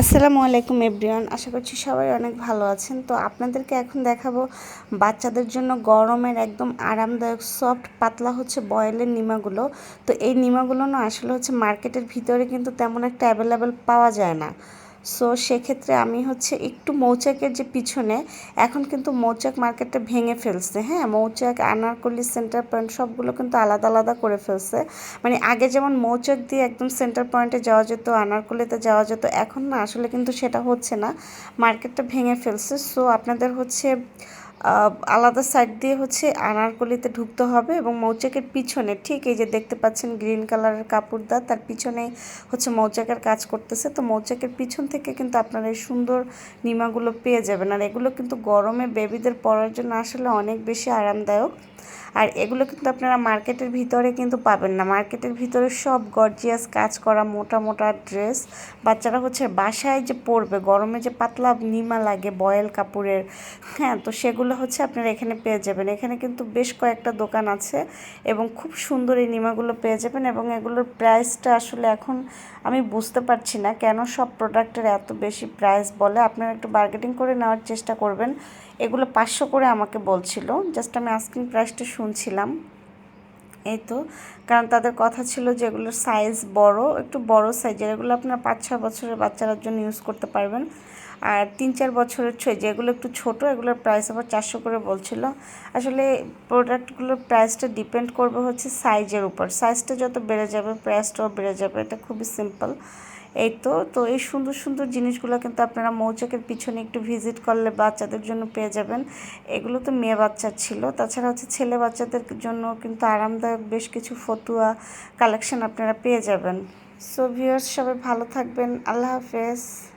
আসসালামু আলাইকুম এভরিওয়ান, আশা করছি সবাই অনেক ভালো আছেন। তো আপনাদেরকে এখন দেখাবো বাচ্চাদের জন্য গরমের একদম আরামদায়ক সফট পাতলা হচ্ছে বয়েলের নিমাগুলো। তো এই নিমাগুলো না আসলে হচ্ছে মার্কেটের ভিতরে কিন্তু তেমন একটা অ্যাভেলেবেল পাওয়া যায় না। সো সেক্ষেত্রে আমি হচ্ছে একটু মৌচাকের যে পিছনে, এখন কিন্তু মৌচাক মার্কেটটা ভেঙে ফেলছে। হ্যাঁ মৌচাক, আনারকলি সেন্টার পয়েন্ট সবগুলো কিন্তু আলাদা আলাদা করে ফেলছে। মানে আগে যেমন মৌচাক দিয়ে একদম সেন্টার পয়েন্টে যাওয়া যেত, আনারকলিতে যাওয়া যেত, এখন না আসলে কিন্তু সেটা হচ্ছে না। মার্কেটটা ভেঙে ফেলছে। সো আপনাদের হচ্ছে আলাদা সাইড দিয়ে হচ্ছে আনারকলিতে ঢুকতে হবে এবং মৌচাকের পিছনে, ঠিক এই যে দেখতে পাচ্ছেন গ্রিন কালারের কাপড় দা তার পিছনে হচ্ছে মৌচাকের কাজ করতেছে। তো মৌচাকের পিছন থেকে কিন্তু আপনারা এই সুন্দর নিমাগুলো পেয়ে যাবেন। আর এগুলো কিন্তু গরমে বেবিদের পরার জন্য আসলে অনেক বেশি আরামদায়ক। আর এগুলো কিন্তু আপনারা মার্কেটের ভিতরে কিন্তু পাবেন না। মার্কেটের ভিতরে সব গর্জিয়াস কাজ করা মোটা মোটা ড্রেস বাচ্চারা হচ্ছে বাসায় যে পরবে, গরমে যে পাতলা নিমা লাগে বয়েল কাপড়ের হ্যাঁ তো সেগুলো হচ্ছে আপনারা এখানে পেয়ে যাবেন। এখানে কিন্তু বেশ কয়েকটা দোকান আছে এবং খুব সুন্দর এই নিমাগুলো পেয়ে যাবেন এবং এগুলোর প্রাইসটা আসলে এখন আমি বুঝতে পারছি না কেন সব প্রোডাক্টের এত বেশি প্রাইস বলে। আপনারা একটু বার্গেটিং করে নেওয়ার চেষ্টা করবেন। এগুলো পাঁচশো করে আমাকে বলছিল। জাস্ট আমি আস্কিং প্রাইসটা শুনছিলাম। এই তো, কারণ তাদের কথা ছিল যে এগুলোর সাইজ বড়, একটু বড় সাইজের এগুলো আপনার পাঁচ ছয় বছরের বাচ্চারার জন্য ইউজ করতে পারবেন। আর তিন চার বছরের ছয় যেগুলো একটু ছোট, এগুলোর প্রাইস আবার চারশো করে বলছিল। আসলে প্রোডাক্টগুলোর প্রাইসটা ডিপেন্ড করবে হচ্ছে সাইজের উপর। সাইজটা যত বেড়ে যাবে প্রাইসটাও বেড়ে যাবে, এটা খুবই সিম্পল এই তো তো এই সুন্দর সুন্দর জিনিসগুলো কিন্তু আপনারা মৌচাকের পিছনে একটু ভিজিট করলে বাচ্চাদের জন্য পেয়ে যাবেন। এগুলো তো মেয়ে বাচ্চা ছিল। তাছাড়া হচ্ছে ছেলে বাচ্চাদের জন্য কিন্তু আরামদায়ক বেশ কিছু ফতুয়া কালেকশন আপনারা পেয়ে যাবেন। সো ভিউয়ার্স সবাই ভালো থাকবেন। আল্লাহ হাফেজ।